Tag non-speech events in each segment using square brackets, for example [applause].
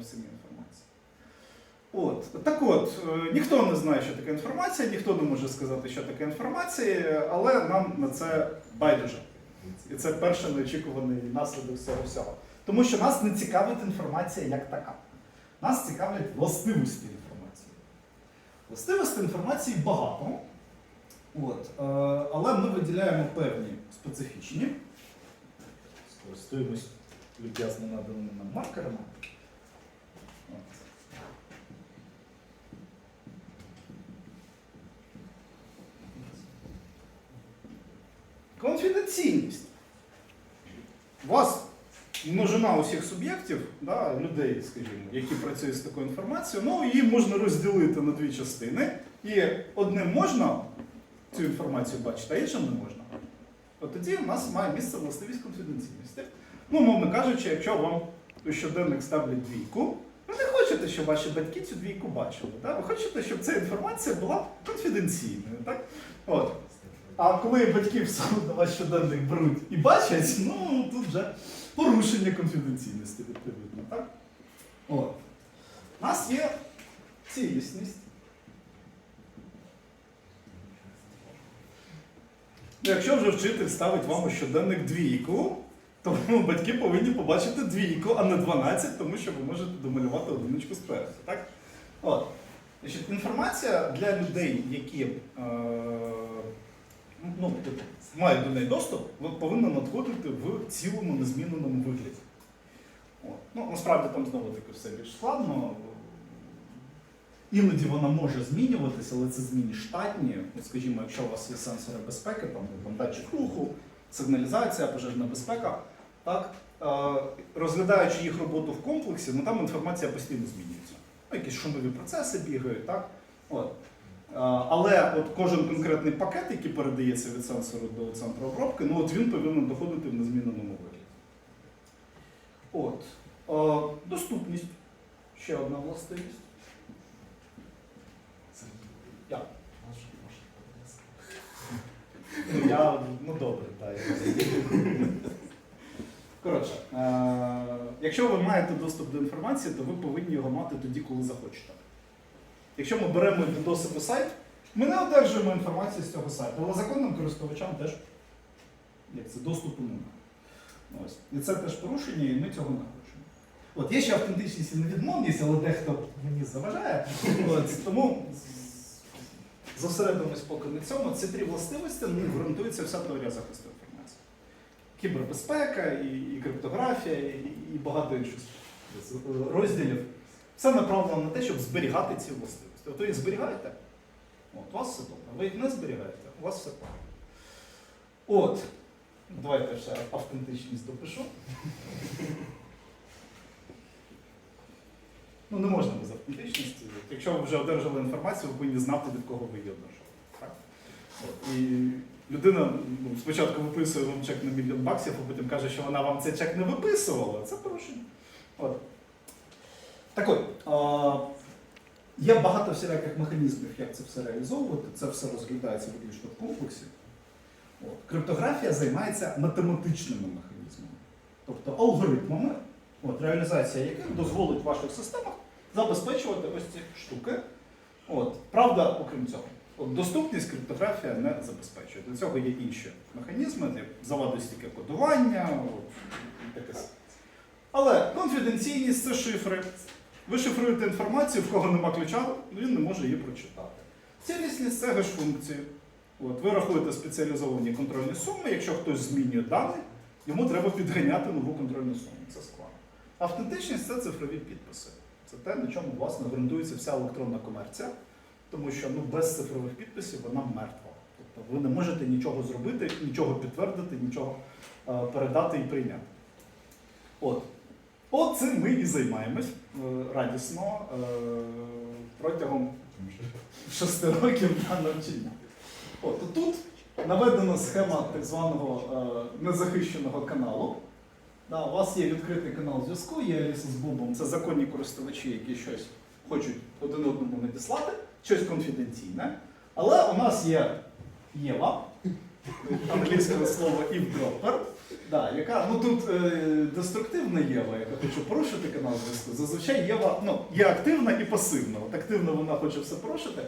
в інформації. От. Так от, е, ніхто не знає, що таке інформація, ніхто не може сказати, що таке інформація, але нам на це байдуже. І це перший неочікуваний наслідок цього всього. Тому що нас не цікавить інформація як така. Нас цікавлять властивості інформації. Властивостей інформації багато. От, е, але ми виділяємо певні специфічні. Скористуємось люб'язно наданими нам маркерами. Конфіденційність. У вас множина усіх суб'єктів, да, людей, скажімо, які працюють з такою інформацією, ну її можна розділити на дві частини. І одним можна цю інформацію бачити, а іншим не можна. От тоді в нас має місце властивість конфіденційності. Ну, мовно кажучи, якщо вам у щоденник ставлять двійку, хочете, щоб ваші батьки цю двійку бачили. Да? Ви хочете, щоб ця інформація була конфіденційною. Так? От. А коли батьки в суд на ваш щоденник беруть і бачать, ну тут вже порушення конфіденційності відповідно. Так? От. У нас є цілісність. Якщо вже вчитель ставить вам у щоденник двійку, то батьки повинні побачити двійку, а не 12, тому що ви можете домалювати одиничку спереду. Так? От. Значить, інформація для людей, які е, ну, мають до неї доступ, ви повинна надходити в цілому незміненому вигляді. От. Ну, насправді там знову таки все більш складно. Іноді вона може змінюватися, але це зміни штатні. От, скажімо, якщо у вас є сенсори безпеки, там, там датчик руху, сигналізація, пожежна безпека, так, е, розглядаючи їх роботу в комплексі, ну, там інформація постійно змінюється. Ну, якісь шумові процеси бігають, так? От. Е, Але от кожен конкретний пакет, який передається від сенсору до центру обробки, ну от він повинен доходити в незміненому вигляді. От. Е, Доступність. Ще одна властивість. Я. Ну, я, ну добре, так. Коротше, е, якщо ви маєте доступ до інформації, то ви повинні його мати тоді, коли захочете. Якщо ми беремо до себе сайт, ми не одержуємо інформацію з цього сайту, але законним користувачам теж як це, доступу немає. Ось. І це теж порушення, і ми цього не хочемо. От є ще автентичність і невідмовність, але дехто мені заважає. От, тому зосередимось поки на цьому. Ці три властивості ну, ґрунтується вся теорія захисту інформації. Кібербезпека, і, і криптографія, і, і багато інших розділів. Все направлено на те, щоб зберігати ці властивості. От ви зберігаєте, от, у вас все добре. Ви їх не зберігаєте, у вас все погано. От, давайте ще автентичність допишу. Ну, не можна без автентичності. Якщо ви вже одержали інформацію, ви повинні знати, від кого ви її одержали. І людина ну, спочатку виписує вам чек на мільйон баксів, а потім каже, що вона вам цей чек не виписувала. Це порушення. От. Так от, а, є багато всіляких механізмів, як це все реалізовувати. Це все розглядається виключно в комплексі. От. Криптографія займається математичними механізмами, тобто алгоритмами, от, реалізація яких дозволить в ваших системах забезпечувати ось ці штуки. От. Правда, окрім цього, от, доступність криптографія не забезпечує. Для цього є інші механізми, як завади стільки кодування, от, таке. Але конфіденційність це шифри. Ви шифруєте інформацію, в кого нема ключа, він не може її прочитати. Цілісність це геш-функції. От, ви рахуєте спеціалізовані контрольні суми, якщо хтось змінює дані, йому треба підганяти нову контрольну суму. Це складно. Автентичність це цифрові підписи. Це те, на чому власне ґрунтується вся електронна комерція, тому що ну, без цифрових підписів вона мертва. Тобто ви не можете нічого зробити, нічого підтвердити, нічого е, передати і прийняти. От. От цим ми і займаємось е, радісно е, протягом шести років на навчання. От тут наведена схема так званого е, незахищеного каналу. Да, у вас є відкритий канал зв'язку, є Аліса з Бобом. Це законні користувачі, які щось хочуть один одному надіслати, щось конфіденційне. Але у нас є Єва, англійського слова eavesdropper, да, яка, ну тут е, деструктивна Єва, яка хоче порушити канал зв'язку. Зазвичай Єва ну, є активна і пасивна. От активно вона хоче все порушити.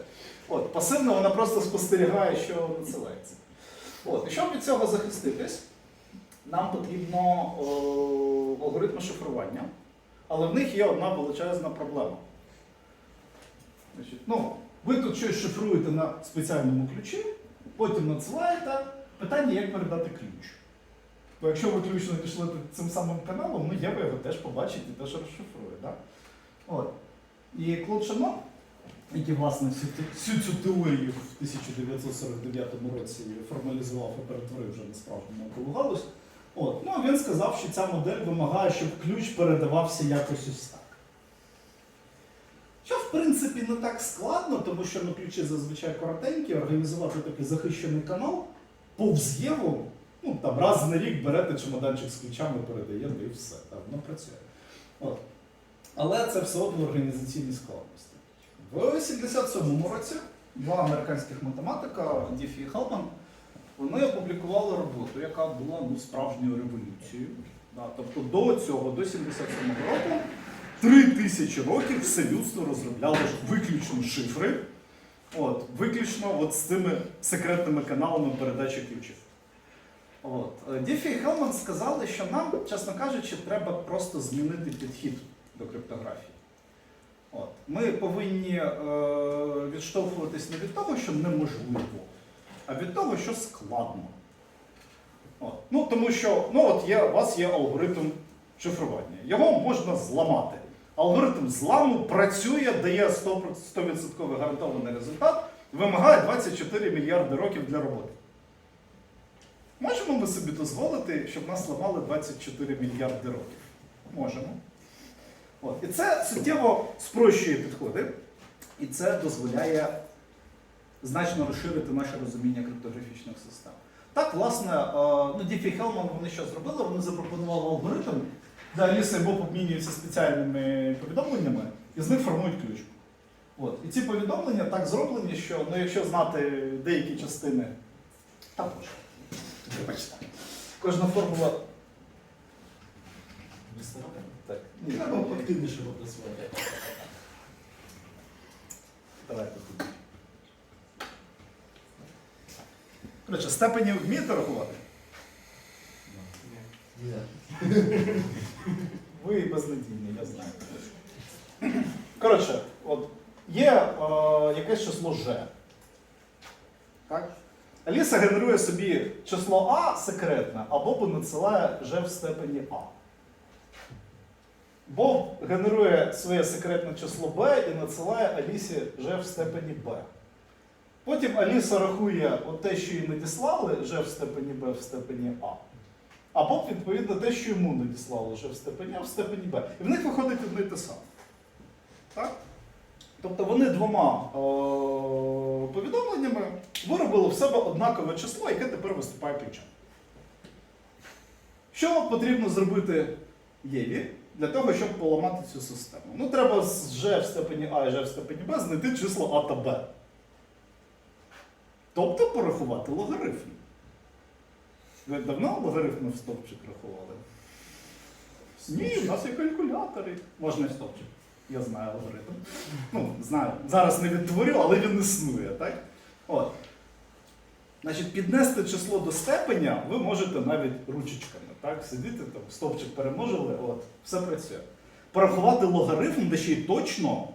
От, пасивна вона просто спостерігає, що надсилається. От, і щоб від цього захиститись, нам потрібно о, алгоритми шифрування, але в них є одна величезна проблема. Значить, ну, ви тут щось шифруєте на спеціальному ключі, потім надсилаєте. Питання, як передати ключ. Бо якщо ви ключ надійшли цим самим каналом, ну Єва його теж побачить і теж розшифрує. Да? От. І Клод Шанон, який власне всю, всю цю теорію в 1949 році формалізував і перетворив вже на справжню наукову галузь, от, ну, він сказав, що ця модель вимагає, щоб ключ передавався якось ось так. Що, в принципі, не так складно, тому що ну, ключі зазвичай коротенькі, організувати такий захищений канал повз Єву, ну там раз на рік берете чемоданчик з ключами, передаєте і все. Там, воно працює. От. Але це все одно організаційні складності. В 77-му році два американських математика, Діфі і Хелман, вони опублікували роботу, яка була ну, справжньою революцією. Да, тобто до цього, до 77-го року, три тисячі років все людство розробляло виключно шифри, от, виключно от з цими секретними каналами передачі ключів. От. е, Діфі і Хелман сказали, що нам, чесно кажучи, треба просто змінити підхід до криптографії. От. Ми повинні е, відштовхуватись не від того, що неможливо, а від того, що складно. От. Ну, тому що ну, от є, у вас є алгоритм шифрування. Його можна зламати. Алгоритм зламу працює, дає 100%, 100% гарантований результат, вимагає 24 мільярди років для роботи. Можемо ми собі дозволити, щоб нас ламали 24 мільярди років? Можемо. От. І це суттєво спрощує підходи, і це дозволяє значно розширити наше розуміння криптографічних систем. Так, власне, е, ну, Діфі Хелман вони що зробили? Вони запропонували алгоритм, де Аліса і Боб обмінюються спеціальними повідомленнями і з них формують ключ. От. І ці повідомлення так зроблені, що ну, якщо знати деякі частини, також. Кожна формула. Так. Ні, Треба активніше попрацювати. Давайте тут. Коротше, степені вмієте рахувати? Ні. [laughs] Ви безнадійні, я знаю. Коротше, от є е, якесь число G. Так? Аліса генерує собі число А секретне, а Бобу надсилає G в степені А. Боб генерує своє секретне число Б і надсилає Алісі G в степені Б. Потім Аліса рахує от те, що їй надіслали, G в степені Б в степені А. А Боб, відповідно, те, що йому надіслали вже в степені А, в степені Б. І в них виходить одне й те саме. Так? Тобто вони двома е- повідомленнями виробили в себе однакове число, яке тепер виступає ключем. Що потрібно зробити Єві для того, щоб поламати цю систему? Ну, треба з G в степені А і G в степені Б знайти число А та Б. Тобто порахувати логарифм. Ви давно логарифми в стовпчик рахували? Ні, в нас є калькулятори. Можна і стовпчик. Я знаю алгоритм. Ну, знаю. Зараз не відтворю, але він існує, так? От. Значить, піднести число до степеня ви можете навіть ручечками. Так? Сидіти там, стовпчик перемножили, от, все працює. Порахувати логарифм, де ще й точно,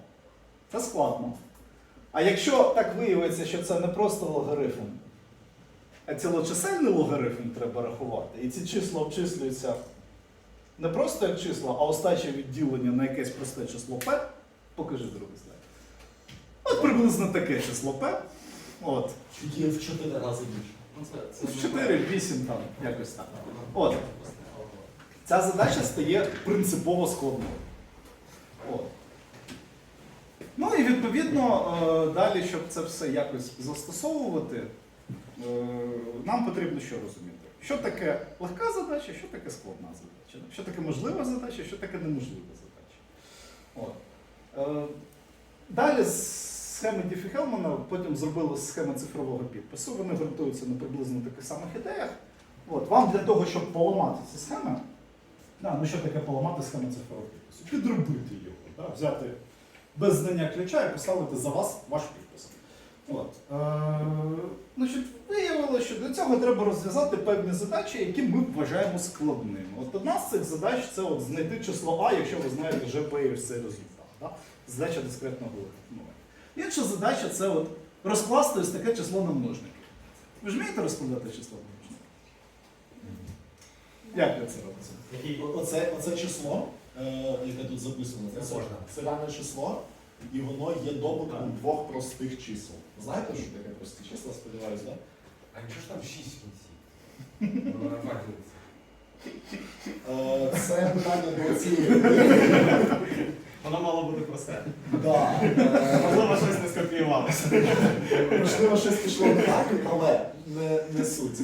це складно. А якщо так виявиться, що це не просто логарифм, а цілочисельний логарифм треба рахувати, і ці числа обчислюються не просто як числа, а остаче відділення на якесь просте число P, покажи другий слайд. От приблизно таке число P. От. Є в 4 рази більше. Ну, В 4, 8 там, якось так. От. Ця задача стає принципово складною. От. Ну і відповідно, е, далі, щоб це все якось застосовувати, е, нам потрібно що розуміти? Що таке легка задача, що таке складна задача, що таке можлива задача, що таке неможлива задача. От. Е, Далі з схеми Діфі Хелмана потім зробили схеми цифрового підпису. Вони ґрунтуються на приблизно таких самих ідеях. От, вам для того, щоб поламати ці схеми, да, ну що таке поламати схему цифрового підпису? Підробити його, да, взяти без знання ключа і поставити за вас ваш підпис. От. Е, значить, виявилося, що для цього треба розв'язати певні задачі, які ми вважаємо складними. От одна з цих задач це от знайти число А, якщо ви знаєте ЖП і ось цей результат. Да? Задача дискретного вимірювання. Інша задача це от розкласти ось таке число на множники. Ви ж вмієте розкладати число на множники? Як ви це робите? Оце, оце число, яке тут записано, це, це реальне число, і воно є добутком двох простих чисел. Знаєте, що таке прості числа, сподіваюся, так? А нічого ж там 6 в кінці? Ну, нормально. Е, Це питання до цієї. Воно мало бути просте. Да. Е, Можливо, щось не скопіювалося. Можливо, щось пішло не так, але не, не суть.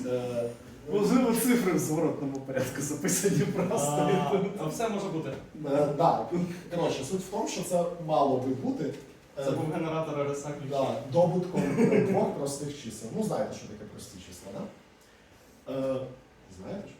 Можливо, цифри в зворотному порядку записані просто. А все може бути. е, да. Коротше, суть в тому, що це мало би бути. е, Це був генератор РСА ключів. Да, добутком двох простих чисел. Ну, знаєте, що таке прості числа, так? Да? Е, знаєте ж?